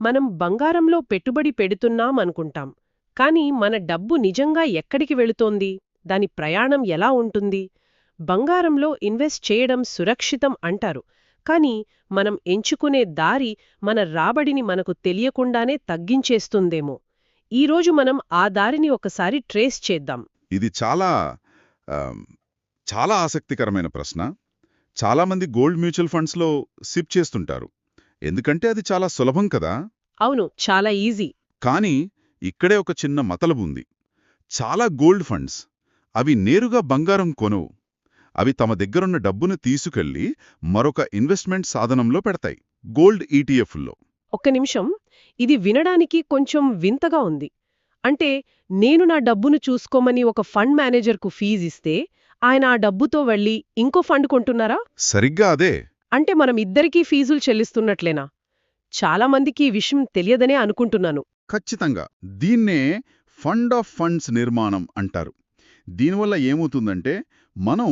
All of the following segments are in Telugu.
మనం బంగారంలో పెట్టుబడి పెడుతున్నాం అనుకుంటాం కానీ మన డబ్బు నిజంగా ఎక్కడికి వెళుతోంది? దాని ప్రయాణం ఎలా ఉంటుంది? బంగారంలో ఇన్వెస్ట్ చేయడం సురక్షితం అంటారు. కానీ మనం ఎంచుకునే దారి మన రాబడిని మనకు తెలియకుండానే తగ్గించేస్తుందేమో. ఈరోజు మనం ఆ దారిని ఒకసారి ట్రేస్ చేద్దాం. ఇది చాలా చాలా ఆసక్తికరమైన ప్రశ్న. చాలామంది గోల్డ్ మ్యూచువల్ ఫండ్స్లో సిప్ చేస్తుంటారు. ఎందుకంటే అది చాలా సులభం కదా? అవును చాలా ఈజీ. కానీ ఇక్కడే ఒక చిన్న మతలబు ఉంది. చాలా గోల్డ్ ఫండ్స్. అవి నేరుగా బంగారం కొనవు. అవి తమ దగ్గరున్న డబ్బును తీసుకెళ్ళి మరొక ఇన్వెస్ట్మెంట్ సాధనంలో పెడతాయి. గోల్డ్ ఈటీఎఫ్ల్లో. ఒక్క నిమిషం. ఇది వినడానికి కొంచెం వింతగా ఉంది. అంటే నేను నా డబ్బును చూసుకోమని ఒక ఫండ్ మేనేజర్కు ఫీజిస్తే ఆయన ఆ డబ్బుతో వెళ్ళి ఇంకో ఫండ్ కొంటున్నారా? సరిగ్గా అదే. అంటే మనం ఇద్దరికీ ఫీజులు చెల్లిస్తున్నట్లేనా? చాలా మందికి ఈ విషయం తెలియదనే అనుకుంటున్నాను. ఖచ్చితంగా. దీన్నే ఫండ్ ఆఫ్ ఫండ్స్ నిర్మాణం అంటారు. దీనివల్ల ఏమవుతుందంటే మనం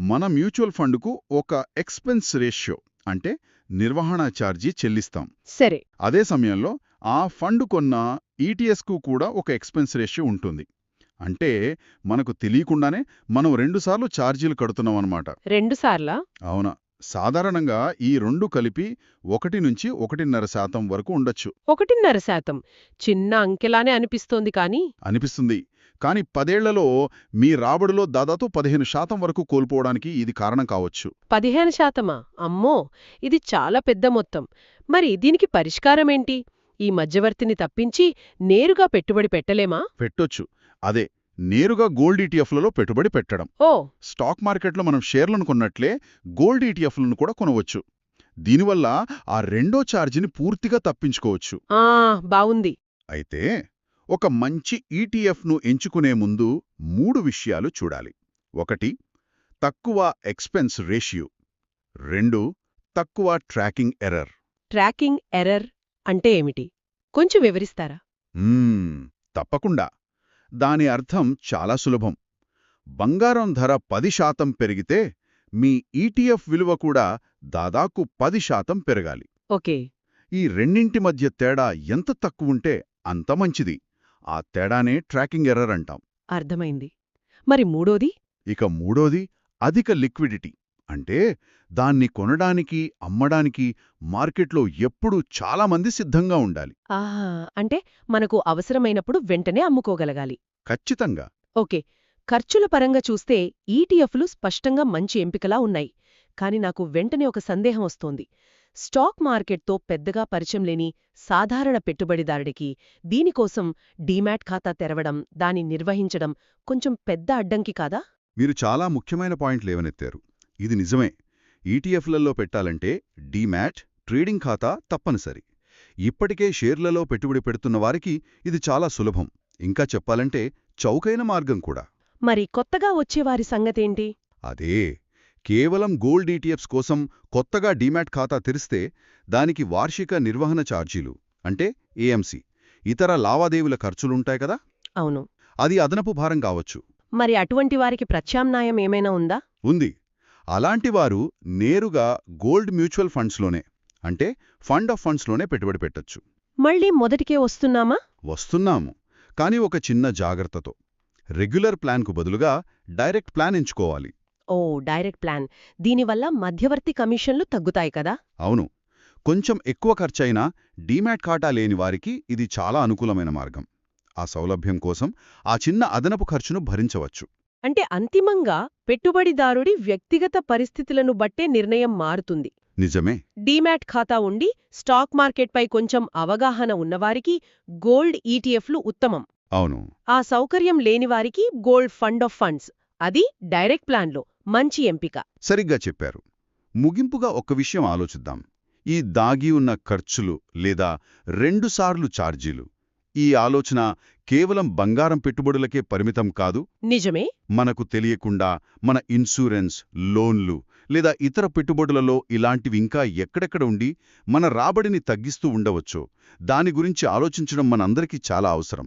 మన మ్యూచువల్ ఫండ్కు ఒక ఎక్స్పెన్స్ రేషియో అంటే నిర్వహణ ఛార్జీ చెల్లిస్తాం. సరే. అదే సమయంలో ఆ ఫండ్ కొన్న ఈటీఎస్కు కూడా ఒక ఎక్స్పెన్స్ రేషియో ఉంటుంది. అంటే మనకు తెలియకుండానే మనం రెండుసార్లు ఛార్జీలు కడుతున్నాం అన్నమాట రెండుసార్లా అవునా. సాధారణంగా ఈ రెండు కలిపి ఒకటి నుంచి ఒకటిన్నర శాతం వరకు ఉండొచ్చు. ఒకటిన్నర శాతం. చిన్న అంకెలానే అనిపిస్తోంది కానీ. అనిపిస్తుంది. కాని పదేళ్ళలో మీ రాబడిలో దాదాపు పదిహేను శాతం వరకు కోల్పోవడానికి ఇది కారణం కావచ్చు. పదిహేను శాతమా? అమ్మో! ఇది చాలా పెద్ద మొత్తం. మరి దీనికి పరిష్కారమేంటి? ఈ మధ్యవర్తిని తప్పించి నేరుగా పెట్టుబడి పెట్టలేమా? పెట్టొచ్చు. అదే నేరుగా గోల్డ్ ఈటీఎఫ్లలో పెట్టుబడి పెట్టడం. ఓ. స్టాక్ మార్కెట్లో మనం షేర్లను కొన్నట్లే గోల్డ్ ఈటీఎఫ్లను కూడా కొనవచ్చు. దీనివల్ల ఆ రెండో ఛార్జీని పూర్తిగా తప్పించుకోవచ్చు. ఆ బావుంది. అయితే ఒక మంచి ఈటీఎఫ్ను ఎంచుకునే ముందు మూడు విషయాలు చూడాలి. ఒకటి తక్కువ ఎక్స్పెన్స్ రేషియో. రెండు తక్కువ ట్రాకింగ్ ఎర్రర్. ట్రాకింగ్ ఎర్రర్ అంటే ఏమిటి? కొంచెం వివరిస్తారా? తప్పకుండా. దాని అర్థం చాలా సులభం. బంగారం ధర పది శాతం పెరిగితే మీ ఈటీఎఫ్ విలువ కూడా దాదాపు పది శాతం పెరగాలి. ఓకే. ఈ రెండింటి మధ్య తేడా ఎంత తక్కువుంటే అంత మంచిది. ఆ తేడానే ట్రాకింగ్ ఎర్రర్ అంటాం. అర్థమైంది. మరి మూడోది? ఇక మూడోది అధిక లిక్విడిటీ. అంటే దాన్ని కొనడానికి అమ్మడానికి మార్కెట్లో ఎప్పుడూ చాలామంది సిద్ధంగా ఉండాలి. ఆహా! అంటే మనకు అవసరమైనప్పుడు వెంటనే అమ్ముకోగలగాలి. ఖచ్చితంగా. ఓకే. ఖర్చుల పరంగా చూస్తే ఈటీఎఫ్లు స్పష్టంగా మంచి ఎంపికలా ఉన్నాయి. కాని నాకు వెంటనే ఒక సందేహం వస్తోంది. స్టాక్ మార్కెట్తో పెద్దగా పరిచయం లేని సాధారణ పెట్టుబడిదారుడికి దీనికోసం డీమ్యాట్ ఖాతా తెరవడం దాన్ని నిర్వహించడం కొంచెం పెద్ద అడ్డంకి కాదా? మీరు చాలా ముఖ్యమైన పాయింట్ లేవనెత్తారు. ఇది నిజమే. ఈటీఎఫ్లలో పెట్టాలంటే డీమ్యాట్ ట్రేడింగ్ ఖాతా తప్పనిసరి. ఇప్పటికే షేర్లలో పెట్టుబడి పెడుతున్న వారికి ఇది చాలా సులభం. ఇంకా చెప్పాలంటే చౌకైన మార్గం కూడా. మరి కొత్తగా వచ్చేవారి సంగతేంటి? అదే. కేవలం గోల్డ్ ఈటీఎఫ్స్ కోసం కొత్తగా డీమ్యాట్ ఖాతా తెరిస్తే దానికి వార్షిక నిర్వహణ ఛార్జీలు అంటే ఏఎంసీ ఇతర లావాదేవీల ఖర్చులుంటాయి కదా? అవును. అది అదనపు భారం కావచ్చు. మరి అటువంటి వారికి ప్రత్యామ్నాయం ఏమైనా ఉందా? ఉంది. అలాంటివారు నేరుగా గోల్డ్ మ్యూచువల్ ఫండ్స్లోనే అంటే ఫండ్ ఆఫ్ ఫండ్స్లోనే పెట్టుబడి పెట్టొచ్చు. మళ్ళీ మొదటికే వస్తున్నామా? వస్తున్నాము. కానీ ఒక చిన్న జాగ్రత్తతో. రెగ్యులర్ ప్లాన్కు బదులుగా డైరెక్ట్ ప్లాన్ ఎంచుకోవాలి. ఓ డైరెక్ట్ ప్లాన్. దీనివల్ల మధ్యవర్తి కమిషన్లు తగ్గుతాయి కదా? అవును. కొంచెం ఎక్కువ ఖర్చైనా డీమ్యాట్ ఖాతా లేని వారికి ఇది చాలా అనుకూలమైన మార్గం. ఆ సౌలభ్యం కోసం ఆ చిన్న అదనపు ఖర్చును భరించవచ్చు. అంటే అంతిమంగా పెట్టుబడిదారుడి వ్యక్తిగత పరిస్థితులను బట్టే నిర్ణయం మారుతుంది. నిజమే. డీమ్యాట్ ఖాతా ఉండి స్టాక్ మార్కెట్పై కొంచెం అవగాహన ఉన్నవారికి గోల్డ్ ఈటీఎఫ్లు ఉత్తమం. అవును. ఆ సౌకర్యం లేనివారికి గోల్డ్ ఫండ్ ఆఫ్ ఫండ్స్ అది డైరెక్ట్ ప్లాన్లో మంచి ఎంపిక. సరిగ్గా చెప్పారు. ముగింపుగా ఒక్క విషయం ఆలోచిద్దాం. ఈ దాగి ఉన్న ఖర్చులు లేదా రెండుసార్లు ఛార్జీలు ఈ ఆలోచన కేవలం బంగారం పెట్టుబడులకే పరిమితం కాదు. నిజమే. మనకు తెలియకుండా మన ఇన్సూరెన్స్ లోన్లు లేదా ఇతర పెట్టుబడులలో ఇలాంటివి ఇంకా ఎక్కడెక్కడ ఉండి మన రాబడిని తగ్గిస్తూ ఉండవచ్చో దాని గురించి ఆలోచించడం మనందరికీ చాలా అవసరం.